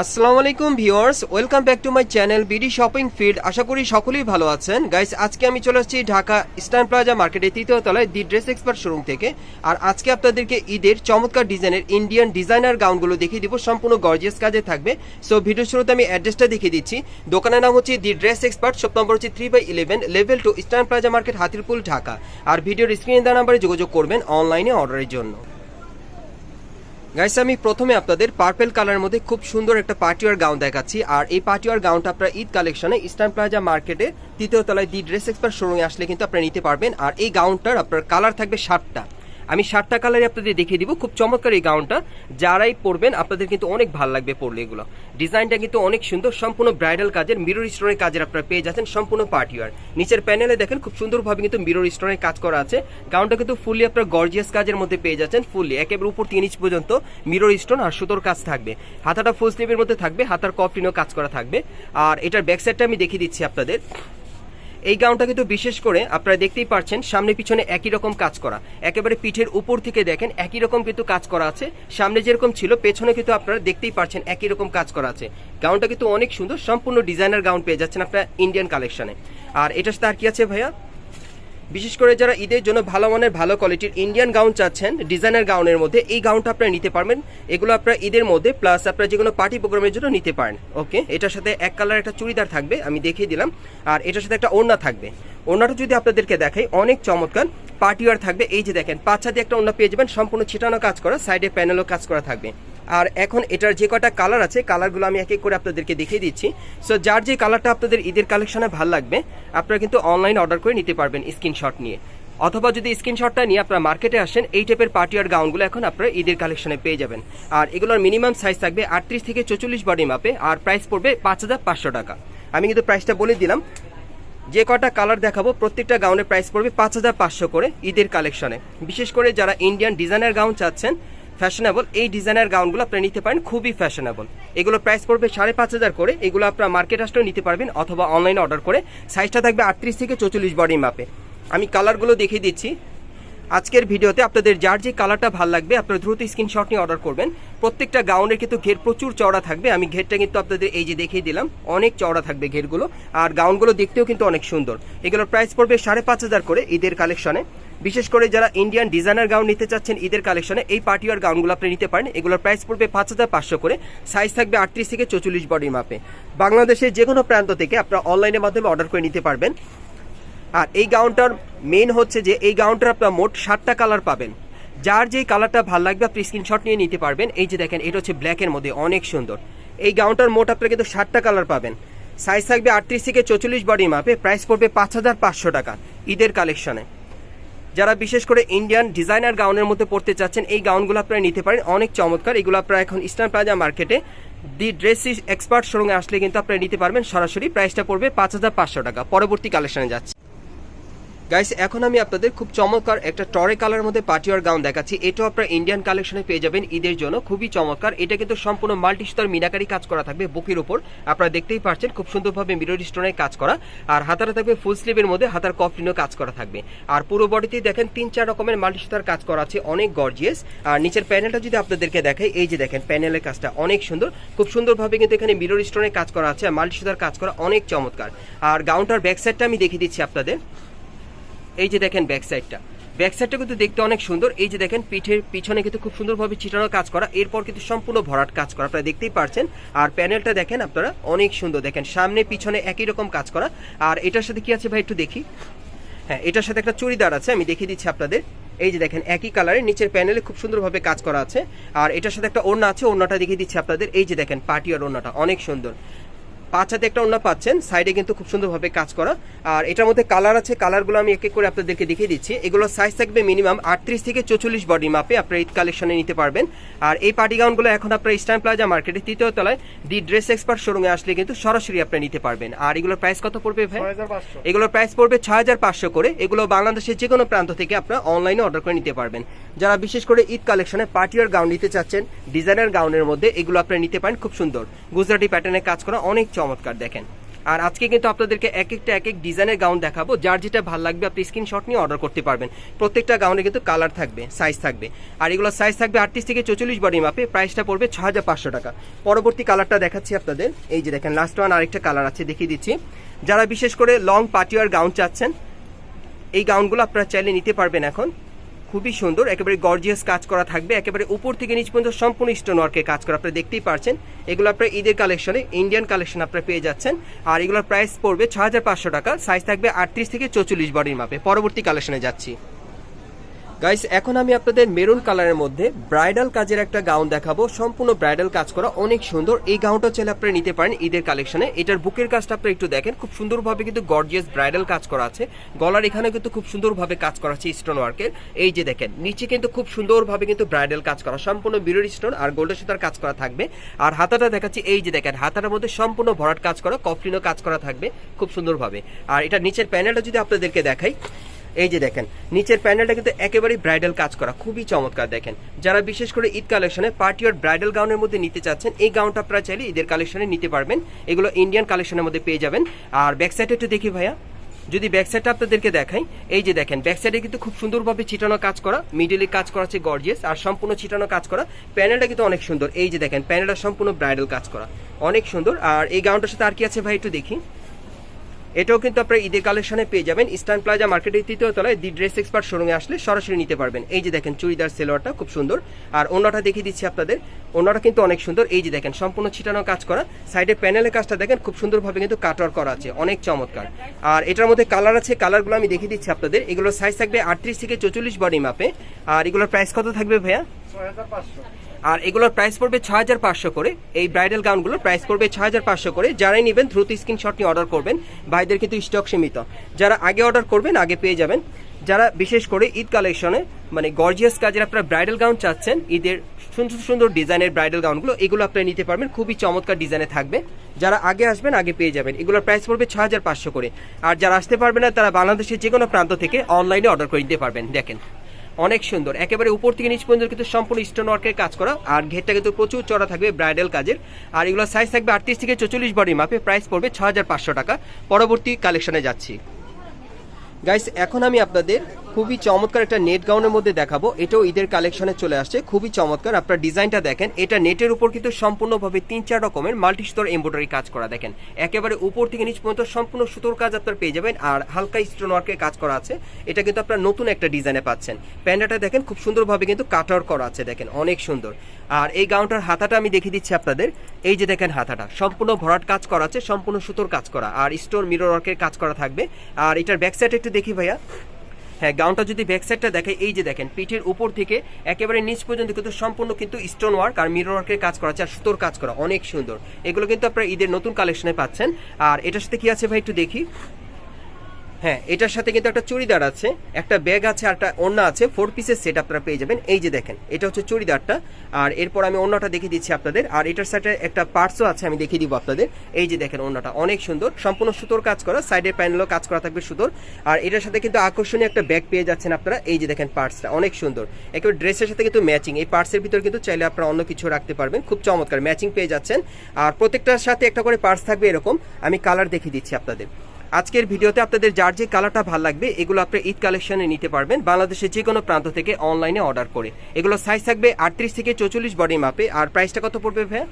আসসালামু আলাইকুম, viewers. Welcome back to my channel BD shopping field আশা করি সকলেই ভালো আছেন। গাইস, আজকে আমি চলে আসছি ঢাকা ইস্টার্ন প্লাজা মার্কেটের তৃতীয় তলায় দি ড্রেস এক্সপার্ট শোরুম থেকে। আর আজকে আপনাদেরকে ঈদের চমৎকার ডিজাইনের ইন্ডিয়ান ডিজাইনার গাউনগুলো দেখিয়ে দিব। সম্পূর্ণ গর্জিয়াস কাজে থাকবে। সো ভিডিও শুরুতে আমি অ্যাড্রেসটা দেখিয়ে দিচ্ছি। দোকানের নাম হচ্ছে the Dress Expert. Shop number হচ্ছে three by eleven level two Eastern Plaza market, Hatirpul, Dhaka. আর ভিডিওর স্ক্রিনে দেওয়া নাম্বারে যোগাযোগ করবেন অনলাইনে অর্ডারের জন্য। গাইস আমি প্রথমে আপনাদের পার্পেল কালারের মধ্যে খুব সুন্দর একটা পার্টিওয়ার গাউন দেখাচ্ছি। আর এই পার্টিওয়ার গাউনটা আপনারা ঈদ কালেকশনে ইস্টার্ন প্লাজা মার্কেটে তৃতীয় তলায় দি ড্রেস এক্সপার্ট শোরুমে আসলে কিন্তু আপনারা নিতে পারবেন। আর এই গাউনটার আপনার কালার থাকবে সাতটা। আমি সাতটা কালারে আপনাদের দেখিয়ে দিব। খুব চমৎকার এই গাউনটা যারাই পরবেন, আপনাদের কিন্তু অনেক ভালো লাগবে পরলে এগুলো। ডিজাইনটা কিন্তু অনেক সুন্দর, সম্পূর্ণ ব্রাইডাল কাজের মিরর স্টোনের কাজের আপনারা পেয়ে যাচ্ছেন সম্পূর্ণ পার্টিওয়ার নিচের প্যানেলে দেখেন, খুব সুন্দরভাবে কিন্তু মিরর স্টোনের কাজ করা আছে। গাউনটা কিন্তু ফুললি আপনার গর্জিয়াস কাজের মধ্যে পেয়ে যাচ্ছেন ফুললি একেবারে উপর তিন ইঞ্চ পর্যন্ত মিরর স্টোন আর সুতোর কাজ থাকবে। হাতাটা ফুল স্লিভের মধ্যে থাকবে, হাতার কফলিনও কাজ করা থাকবে। আর এটার ব্যাক সাইডটা আমি দেখিয়ে দিচ্ছি আপনাদের। এই গাউনটা কিন্তু বিশেষ করে আপনারা দেখতেই পাচ্ছেন সামনে পিছনে একই রকম কাজ করা। একেবারে পিঠের উপর থেকে দেখেন, একই রকম কিন্তু কাজ করা আছে। সামনে যেরকম ছিল, পেছনে কিন্তু আপনারা দেখতেই পাচ্ছেন একই রকম কাজ করা আছে। গাউনটা কিন্তু অনেক সুন্দর, সম্পূর্ণ ডিজাইনার গাউন পেয়ে যাচ্ছেন আপনারা ইন্ডিয়ান কালেকশনে আর এটা সাথে আর কি আছে ভাইয়া? বিশেষ করে যারা ঈদের জন্য ভালো মানের, ভালো কোয়ালিটির ইন্ডিয়ান গাউন চাচ্ছেন ডিজাইনার গাউনের মধ্যে এই গাউনটা আপনারা নিতে পারবেন। এগুলো আপনারা ঈদের মধ্যে প্লাস আপনারা যে কোনো পার্টি প্রোগ্রামের জন্য নিতে পারেন। ওকে এটার সাথে এক কালার একটা চুড়িদার থাকবে, আমি দেখিয়ে দিলাম। আর এটার সাথে একটা ওড়না থাকবে। ওড়নাটা যদি আপনাদেরকে দেখাই, অনেক চমৎকার পার্টিওয়ার থাকবে। এই যে দেখেন, পাঁচা দিয়ে একটা ওড়না পেয়ে যাবেন, সম্পূর্ণ ছিটানো কাজ করা সাইডে প্যানেলও কাজ করা থাকবে। আর এখন এটার যে কটা কালার আছে কালারগুলো আমি এক এক করে আপনাদেরকে দেখিয়ে দিচ্ছি। সো যার যে কালারটা আপনাদের ঈদের কালেকশনে ভালো লাগবে, আপনারা কিন্তু অনলাইন অর্ডার করে নিতে পারবেন স্ক্রিনশট নিয়ে। অথবা যদি স্ক্রিনশটটা নিয়ে আপনারা মার্কেটে আসেন, এই টাইপের পার্টিয়ার গাউনগুলো এখন আপনারা ঈদের কালেকশনে পেয়ে যাবেন। আর এগুলোর মিনিমাম সাইজ থাকবে আটত্রিশ থেকে চৌচল্লিশ বডি মাপে আর প্রাইস পড়বে পাঁচ হাজার পাঁচশো টাকা। আমি কিন্তু প্রাইসটা বলে দিলাম। যে কটা কালার দেখাবো, প্রত্যেকটা গাউনের প্রাইস পড়বে পাঁচ হাজার পাঁচশো করে ঈদের কালেকশনে বিশেষ করে যারা ইন্ডিয়ান ডিজাইনার গাউন চাচ্ছেন ফ্যাশনেবল এই ডিজাইনের গাউনগুলো আপনারা নিতে পারেন, খুবই ফ্যাশনেবল এগুলো প্রাইস পড়বে সাড়ে পাঁচ হাজার করে, এগুলো আপনারা মার্কেট আসলেও নিতে পারবেন অথবা অনলাইনে অর্ডার করে। সাইজটা থাকবে আটত্রিশ থেকে চৌচল্লিশ বডি মাপে আমি কালারগুলো দেখিয়ে দিচ্ছি। আজকের ভিডিওতে আপনাদের যার যে কালারটা ভালো লাগবে, আপনারা দ্রুত স্ক্রিনশট নিয়ে অর্ডার করবেন। প্রত্যেকটা গাউনের কিন্তু ঘের প্রচুর চওড়া থাকবে। আমি ঘেরটা কিন্তু আপনাদের এই যে দেখিয়ে দিলাম, অনেক চওড়া থাকবে ঘেরগুলো। আর গাউনগুলো দেখতেও কিন্তু অনেক সুন্দর। এগুলোর প্রাইস পড়বে সাড়ে পাঁচ হাজার করে ঈদের কালেকশনে বিশেষ করে যারা ইন্ডিয়ান ডিজাইনার গাউন নিতে চাচ্ছেন, ঈদের কালেকশনে এই পার্টিওয়ার গাউনগুলো আপনি নিতে পারেন। এগুলোর প্রাইস পড়বে পাঁচ হাজার পাঁচশো করে। সাইজ থাকবে আটত্রিশ থেকে চৌচল্লিশ বডি মাপে বাংলাদেশের যে কোনো প্রান্ত থেকে আপনারা অনলাইনের মাধ্যমে অর্ডার করে নিতে পারবেন। আর এই গাউনটার মেন হচ্ছে যে, এই গাউনটার আপনার মোট সাতটা কালার পাবেন। যার যেই কালারটা ভালো লাগবে, আপনি স্ক্রিনশট নিয়ে নিতে পারবেন। এই যে দেখেন, এটা হচ্ছে ব্ল্যাকের মধ্যে, অনেক সুন্দর। এই গাউনটার মোট আপনারা কিন্তু সাতটা কালার পাবেন। সাইজ থাকবে আটত্রিশ থেকে চৌচল্লিশ বডি মাপে প্রাইস পড়বে পাঁচ হাজার পাঁচশো টাকা ঈদের কালেকশনে যারা বিশেষ করে ইন্ডিয়ান ডিজাইনার গাউনের মধ্যে পড়তে চাচ্ছেন, এই গাউনগুলো আপনারা নিতে পারেন। অনেক চমৎকার। এগুলো আপনারা এখন ইস্টার্ন প্লাজা মার্কেটে দি ড্রেস এক্সপার্ট শোরুমে আসলে কিন্তু আপনারা নিতে পারবেন। সরাসরি প্রাইসটা পড়বে পাঁচ হাজার পাঁচশো টাকা। পরবর্তী কালেকশনে যাচ্ছে। গাইস এখন আমি আপনাদের খুব চমৎকার একটা টরে কালার মধ্যে পাটিওয়ার গাউন দেখাচ্ছি। এটাও আপনারা ইন্ডিয়ান কালেকশনে পেয়ে যাবেন ঈদের জন্য। খুবই চমৎকার। এটা কিন্তু সম্পূর্ণ মাল্টি সুতার মিনাকারি কাজ করা থাকবে বুকের উপর। আপনারা দেখতেই পাচ্ছেন খুব সুন্দরভাবে মিরর স্টোনের কাজ করা। আর হাতাটা থাকবে ফুল স্লিভের মধ্যে হাতার কফলিনও কাজ করা থাকবে। আর পুরো বডিতেই দেখেন তিন চার রকমের মাল্টি সুতার কাজ করা আছে, অনেক গর্জিয়াস আর নিচের প্যানেলটা যদি আপনাদেরকে দেখাই, এই যে দেখেন প্যানেলের কাজটা অনেক সুন্দর। খুব সুন্দরভাবে কিন্তু এখানে মিরর স্টোনের কাজ করা আছে আর মাল্টি সুতার কাজ করা অনেক চমৎকার। আর গাউনটার ব্যাক সাইডটা আমি দেখিয়ে দিচ্ছি আপনাদের। এই যে দেখেন ব্যাক সাইডটা ব্যাক সাইডটা কিন্তু দেখতে অনেক সুন্দর। এই যে দেখেন, পিঠের পিছনে কিন্তু খুব সুন্দরভাবে ছিটানো কাজ করা। এরপর কিন্তু সম্পূর্ণ ভরাট কাজ করা। আপনারা দেখতেই পারছেন। আর প্যানেলটা দেখেন আপনারা, অনেক সুন্দর। দেখেন, সামনে পিছনে একই রকম কাজ করা। আর এটার সাথে কি আছে ভাই একটু দেখি? হ্যাঁ এটার সাথে একটা চুড়িদার আছে, আমি দেখিয়ে দিচ্ছি আপনাদের। এই যে দেখেন, একই কালারের নিচের প্যানেলে খুব সুন্দরভাবে কাজ করা আছে। আর এটার সাথে একটা ওড়না আছে, ওড়নাটা দেখিয়ে দিচ্ছি আপনাদের। এই যে দেখেন পার্টিয়ার ওড়নাটা, অনেক সুন্দর। পাঁচ হাতে একটা ওড়না পাচ্ছেন সাইডে কিন্তু খুব সুন্দরভাবে কাজ করা। আর এটার মধ্যে কালার আছে কালারগুলো আমি এক এক করে আপনাদেরকে দেখিয়ে দিচ্ছি। এগুলো সাইজ থাকবে মিনিমাম আটত্রিশ থেকে চৌচল্লিশ বডি মাপে আপনারা ঈদ কালেকশনে নিতে পারবেন। আর এই পার্টি গাউনগুলো এখন আপনার ইস্টার্ন প্লাজা মার্কেটের তৃতীয় তলায় দি ড্রেস এক্সপার্ট শোরুমে আসলে কিন্তু সরাসরি আপনারা নিতে পারবেন। আর এগুলোর প্রাইস কত পড়বে ভাই? এগুলোর প্রাইস পড়বে ছয় হাজার পাঁচশো করে। এগুলো বাংলাদেশের যে কোনো প্রান্ত থেকে আপনারা অনলাইনে অর্ডার করে নিতে পারবেন। যারা বিশেষ করে ঈদ কালেকশনে পার্টিয়ার গাউন নিতে চাচ্ছেন ডিজাইনার গাউনের মধ্যে এগুলো আপনারা নিতে পারেন খুব সুন্দর। গুজরাটি প্যাটার্নের কাজ করা অনেক চমৎকার, দেখেন। আর আজকে কিন্তু আপনাদেরকে এক একটা এক এক ডিজাইনের গাউন দেখাবো, যার যেটা ভালো লাগবে আপনি স্ক্রিনশট নিয়ে অর্ডার করতে পারবেন। প্রত্যেকটা গাউনে কিন্তু কালার থাকবে সাইজ থাকবে। আর এগুলো সাইজ থাকবে আটত্রিশ থেকে চৌচল্লিশ বডি মাপে প্রাইসটা পড়বে ছ হাজার পাঁচশো টাকা। পরবর্তী কালারটা দেখাচ্ছি আপনাদের। এই যে দেখেন লাস্ট ওয়ান আরেকটা কালার আছে, দেখিয়ে দিচ্ছি। যারা বিশেষ করে লং পার্টিওয়ার গাউন চাচ্ছেন, এই গাউনগুলো আপনারা চাইলে নিতে পারবেন এখন। খুবই সুন্দর, একেবারে গর্জিয়াস কাজ করা থাকবে, একেবারে উপর থেকে নিচ পর্যন্ত সম্পূর্ণ স্টোন ওয়ার্কের কাজ করা আপনারা দেখতেই পারছেন। এগুলো আপনার ঈদের কালেকশনে ইন্ডিয়ান কালেকশন আপনারা পেয়ে যাচ্ছেন। আর এগুলোর প্রাইস পড়বে ছ টাকা সাইজ থাকবে আটত্রিশ থেকে চৌচল্লিশ বডির মাপে। পরবর্তী কালেকশনে যাচ্ছি। গাইস এখন আমি আপনাদের মেরুন কালারের মধ্যে ব্রাইডাল কাজের একটা গাউন দেখাবো। সম্পূর্ণ ব্রাইডাল কাজ করা, অনেক সুন্দর। এই গাউনটা চাইলে আপনারা নিতে পারেন ঈদের কালেকশনে এটার বুকের কাজটা আপনারা একটু দেখেন। খুব সুন্দরভাবে কিন্তু গর্জিয়াস ব্রাইডাল কাজ করা আছে। গলার এখানে কিন্তু খুব সুন্দরভাবে কাজ করা আছে স্টোন ওয়ার্কের এই যে দেখেন, নিচে কিন্তু খুব সুন্দরভাবে কিন্তু ব্রাইডাল কাজ করা, সম্পূর্ণ বিরোধী স্টোন আর গোল্ডের সুতার কাজ করা থাকবে। আর হাতাটা দেখাচ্ছি, এই যে দেখেন হাতাটার মধ্যে সম্পূর্ণ ভরাট কাজ করা, কফলিনও কাজ করা থাকবে, খুব সুন্দরভাবে। আর এটা নিচের প্যানেলটা যদি আপনাদেরকে দেখাই এই যে দেখেন, নিচের প্যানেলটা কিন্তু একেবারেই ব্রাইডাল কাজ করা, খুবই চমৎকার দেখেন। যারা বিশেষ করে ঈদ কালেকশনে পার্টি আর ব্রাইডাল গাউনের মধ্যে নিতে চাচ্ছেন, এই গাউনটা আপনারা চাইলে ঈদের কালেকশনে নিতে পারবেন। এগুলো ইন্ডিয়ান কালেকশনের মধ্যে পেয়ে যাবেন। আর ব্যাক সাইডে একটু দেখি ভাইয়া। যদি ব্যাক সাইডটা আপনাদেরকে দেখাই, এই যে দেখেন ব্যাক সাইডে কিন্তু খুব সুন্দরভাবে ছিটানো কাজ করা, মিডিলে কাজ করা আছে গর্জিয়াস আর সম্পূর্ণ ছিটানো কাজ করা। প্যানেলটা কিন্তু অনেক সুন্দর। এই যে দেখেন প্যানেলটা সম্পূর্ণ ব্রাইডাল কাজ করা। অনেক সুন্দর। আর এই গাউনটার সাথে আর কি আছে ভাই একটু দেখি। এটাও কিন্তু আপনারা ঈদের কালেকশনে পেয়ে যাবেন। ইস্টার্ন প্লাজা মার্কেটের তৃতীয় তলায় দি ড্রেস এক্সপার্ট শোরুমে আসলে সরাসরি নিতে পারবেন। এই যে দেখেন, চুড়িদার, সেলোয়ারটা খুব সুন্দর। আর অন্যটা দেখিয়ে দিচ্ছি আপনাদের। অন্যটা কিন্তু অনেক সুন্দর। এই যে দেখেন, সম্পূর্ণ ছিটানো কাজ করা। সাইডে প্যানেলের কাজটা দেখেন, খুব সুন্দরভাবে কিন্তু কাটওয়ার করা আছে। অনেক চমৎকার। আর এটার মধ্যে কালার আছে কালারগুলো আমি দেখিয়ে দিচ্ছি আপনাদের। এগুলোর সাইজ থাকবে আটত্রিশ থেকে চৌচল্লিশ বডি মাপে আর এগুলোর প্রাইস কত থাকবে ভাইয়া? আর এগুলোর প্রাইস পড়বে ছ হাজার পাঁচশো করে। এই ব্রাইডাল গাউনগুলোর প্রাইস পড়বে ছ হাজার পাঁচশো করে। যারাই নেবেন, দ্রুত স্ক্রিনশট নিয়ে অর্ডার করবেন। ভাইদের কিন্তু স্টক সীমিত। যারা আগে অর্ডার করবেন, আগে পেয়ে যাবেন। যারা বিশেষ করে ঈদ কালেকশনে মানে গর্জিয়াস কাজের আপনারা ব্রাইডাল গাউন চাচ্ছেন, ঈদের সুন্দর সুন্দর ডিজাইনের ব্রাইডাল গাউনগুলো এগুলো আপনারা নিতে পারবেন। খুবই চমৎকার ডিজাইনে থাকবে। যারা আগে আসবেন, আগে পেয়ে যাবেন। এগুলোর প্রাইস পড়বে ছ হাজার পাঁচশো করে। আর যারা আসতে পারবে না, তারা বাংলাদেশের যে কোনো প্রান্ত থেকে অনলাইনে অর্ডার করে নিতে পারবেন। দেখেন। অনেক সুন্দর। একেবারে উপর থেকে নিচ পর্যন্ত কিন্তু সম্পূর্ণ স্টোন ওয়ার্কের কাজ করা। আর ঘেরটা কিন্তু প্রচুর চড়া থাকবে ব্রাইডাল কাজের। আর এগুলো সাইজ থাকবে আটত্রিশ থেকে চল্লিশ বডি মাপে প্রাইস পড়বে ছ টাকা। পরবর্তী কালেকশনে যাচ্ছি। গাইস এখন আমি আপনাদের খুবই চমৎকার একটা নেট গাউনের মধ্যে দেখাবো। এটাও ঈদের কালেকশনে চলে আসছে। খুবই চমৎকার। আপনার ডিজাইনটা দেখেন, এটা নেটের উপর কিন্তু সম্পূর্ণভাবে তিন চার রকমের মাল্টি স্তর এমব্রয়ডারি কাজ করা দেখেন। একেবারে উপর থেকে নিচ পর্যন্ত সম্পূর্ণ সুতোর কাজ আপনার পেয়ে যাবেন আর হালকা স্টোন ওয়ার্কের কাজ করা আছে। এটা কিন্তু আপনার নতুন একটা ডিজাইনে পাচ্ছেন। প্যান্ডাটা দেখেন, খুব সুন্দরভাবে কিন্তু কাটার করা আছে দেখেন, অনেক সুন্দর। আর এই গাউনটার হাতাটা আমি দেখিয়ে দিচ্ছি আপনাদের। এই যে দেখেন হাতাটা, সম্পূর্ণ ভরাট কাজ করা আছে, সম্পূর্ণ সুতোর কাজ করা। আর স্টোন মিরর ওয়ার্কের কাজ করা থাকবে। আর এটার ব্যাক সাইড একটু দেখি ভাইয়া। হ্যাঁ গাউনটা যদি ব্যাক সাইডটা দেখে, এই যে দেখেন, পিঠের উপর থেকে একেবারে নিচ পর্যন্ত কিন্তু সম্পূর্ণ কিন্তু স্টোন ওয়ার্ক আর মিরর ওয়ার্কের কাজ করা আছে, আর সুতোর কাজ করা, অনেক সুন্দর। এগুলো কিন্তু আপনারা ঈদের নতুন কালেকশনে পাচ্ছেন। আর এটার সাথে কি আছে ভাই একটু দেখি। হ্যাঁ এটার সাথে কিন্তু একটা চুড়িদার আছে, একটা ব্যাগ আছে আর একটা ওড়না আছে ফোর পিসের সেট আপনারা পেয়ে যাবেন। এই যে দেখেন, এটা হচ্ছে চুড়িদারটা। আর এরপর আমি ওড়নাটা দেখিয়ে দিচ্ছি আপনাদের। আর এটার সাথে একটা পার্টসও আছে, আমি দেখিয়ে দিব আপনাদের। এই যে দেখেন ওড়নাটা, অনেক সুন্দর। সম্পূর্ণ সুতোর কাজ করা সাইডের প্যানেলও কাজ করা থাকবে সুতোর। আর এটার সাথে কিন্তু আকর্ষণীয় একটা ব্যাগ পেয়ে যাচ্ছেন আপনারা। এই যে দেখেন পার্টসটা অনেক সুন্দর। একেবারে ড্রেসের সাথে কিন্তু ম্যাচিং এই পার্টসের ভিতর কিন্তু চাইলে আপনারা অন্য কিছু রাখতে পারবেন। খুব চমৎকার ম্যাচিং পেয়ে যাচ্ছেন। আর প্রত্যেকটার সাথে একটা করে পার্টস থাকবে এরকম। আমি কালার দেখিয়ে দিচ্ছি আপনাদের। আজকের ভিডিওতে আপনাদের যার যে কালারটা ভালো লাগবে এগুলো আপনি ঈদ কালেকশনে নিতে পারবেন বাংলাদেশের যে কোনো প্রান্ত থেকে অনলাইনে অর্ডার করে। এগুলো সাইজ থাকবে আটত্রিশ থেকে চৌচল্লিশ বডি মাপে আর প্রাইসটা কত পড়বে ভাই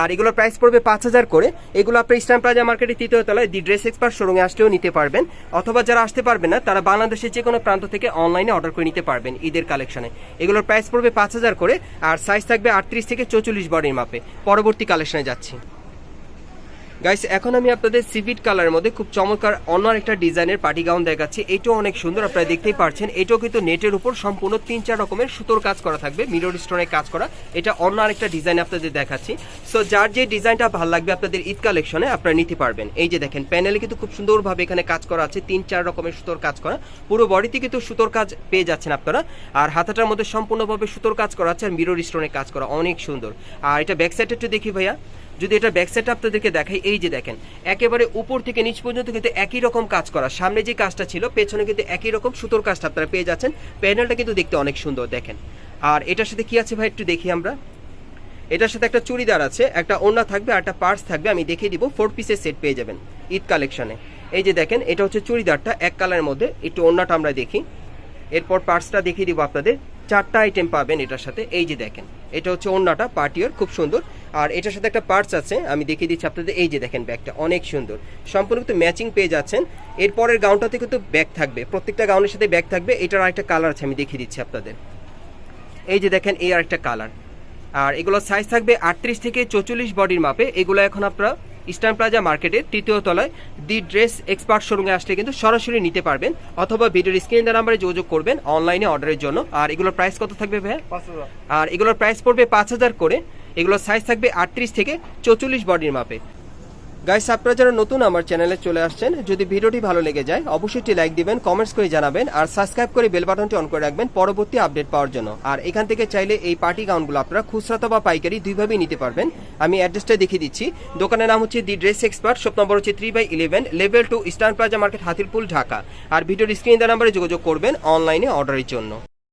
আর এগুলোর প্রাইস পড়বে পাঁচ হাজার করে। এগুলো আপনি ইস্টার্ন প্লাজা মার্কেটের তৃতীয় তলায় দি ড্রেস এক্সপার্ট শোরুমে আসলেও নিতে পারবেন। অথবা যারা আসতে পারবেন না তারা বাংলাদেশের যে কোনো প্রান্ত থেকে অনলাইনে অর্ডার করে নিতে পারবেন ঈদের কালেকশনে। এগুলোর প্রাইস পড়বে পাঁচ হাজার করে। আর সাইজ থাকবে আটত্রিশ থেকে চৌচল্লিশ বডির মাপে পরবর্তী কালেকশনে যাচ্ছি। গাইস এখন আমি আপনাদের সিভিট কালারের মধ্যে খুব চমৎকার অন্য একটা ডিজাইনের পার্টি গাউন দেখাচ্ছি। এটাও অনেক সুন্দর, আপনারা দেখতেই পারছেন। এটাও কিন্তু নেটের উপর সম্পূর্ণ তিন চার রকমের সুতোর কাজ করা থাকবে মিরর স্টোনের কাজ করা। এটা অন্য আরেকটা ডিজাইন আপনাদের দেখাচ্ছি। সো যার যে ডিজাইনটা ভালো লাগবে আপনাদের ঈদ কালেকশনে আপনারা নিতে পারবেন। এই যে দেখেন প্যানেলে কিন্তু খুব সুন্দরভাবে এখানে কাজ করা আছে, তিন চার রকমের সুতোর কাজ করা। পুরো বডিতে কিন্তু সুতোর কাজ পেয়ে যাচ্ছেন আপনারা। আর হাতাটার মধ্যে সম্পূর্ণভাবে সুতোর কাজ করা আছে আর মিরর স্টোনের কাজ করা, অনেক সুন্দর। আর এটা ব্যাক সাইড একটু দেখি ভাইয়া। যদি এটা ব্যাক সাইড আপনাদেরকে দেখাই, এই যে দেখেন, একেবারে উপর থেকে নিচ পর্যন্ত কিন্তু একই রকম কাজ করা। সামনে যে কাজটা ছিল, পেছনে কিন্তু একই রকম সুতোর কাজটা আপনারা পেয়ে যাচ্ছেন। প্যানেলটা কিন্তু দেখতে অনেক সুন্দর, দেখেন। আর এটার সাথে কি আছে ভাই, একটু দেখি আমরা। এটার সাথে একটা চুড়িদার আছে, একটা ওড়না থাকবে আর একটা পার্স থাকবে, আমি দেখিয়ে দিব ফোর পিসের সেট পেয়ে যাবেন ঈদ কালেকশনে এই যে দেখেন, এটা হচ্ছে চুড়িদারটা, এক কালারের মধ্যে, একটু ওড়নাটা আমরা দেখি। এরপর পার্সটা দেখিয়ে দিব আপনাদের, চারটা আইটেম পাবেন এটার সাথে। এই যে দেখেন, এটা হচ্ছে ওড়নাটা পার্টিওর খুব সুন্দর। আর এটার সাথে একটা পার্টস আছে, আমি দেখিয়ে দিচ্ছি আপনাদের। এই যে দেখেন ব্যাগটা, অনেক সুন্দর। সম্পূর্ণ কিন্তু ম্যাচিং পেয়ে যাচ্ছেন। এরপরের গাউনটাতে কিন্তু ব্যাগ থাকবে। প্রত্যেকটা গাউনের সাথে ব্যাগ থাকবে। এটার আরেকটা কালার আছে, আমি দেখিয়ে দিচ্ছি আপনাদের। এই যে দেখেন, এই আরেকটা কালার আর এগুলো সাইজ থাকবে আটত্রিশ থেকে চৌচল্লিশ বডির মাপে। এগুলো এখন আপনারা ইস্টার্ন প্লাজা মার্কেটের তৃতীয় তলায় দি ড্রেস এক্সপার্ট শোরুমে আসলে কিন্তু সরাসরি নিতে পারবেন অথবা ভিডিওর স্ক্রিন নাম্বারে যোগাযোগ করবেন অনলাইনে অর্ডারের জন্য। আর এগুলোর প্রাইস কত থাকবে ভাইয়া? আর এগুলোর প্রাইস পড়বে পাঁচ হাজার করে। এগুলোর সাইজ থাকবে আটত্রিশ থেকে চৌচল্লিশ বডির মাপে। গাইস, আপনারা যারা নতুন আমার চ্যানেলে চলে আসছেন, যদি ভিডিওটি ভালো লেগে যায়, অবশ্যই একটি লাইক দিবেন কমেন্টস করে জানাবেন, আর সাবস্ক্রাইব করে বেল বাটনটি অন করে রাখবেন পরবর্তী আপডেট পাওয়ার জন্য। আর এখান থেকে চাইলে এই পার্টি গাউনগুলো আপনারা খুচরা বা পাইকারি দুইভাবেই নিতে পারবেন। আমি অ্যাড্রেসটা দেখিয়ে দিচ্ছি। দোকানের নাম হচ্ছে the Dress Expert shop number হচ্ছে three by eleven level two Eastern Plaza market Hatirpul Dhaka আর ভিডিওর স্ক্রিন দেওয়া নাম্বারে যোগাযোগ করবেন অনলাইনে অর্ডারের জন্য।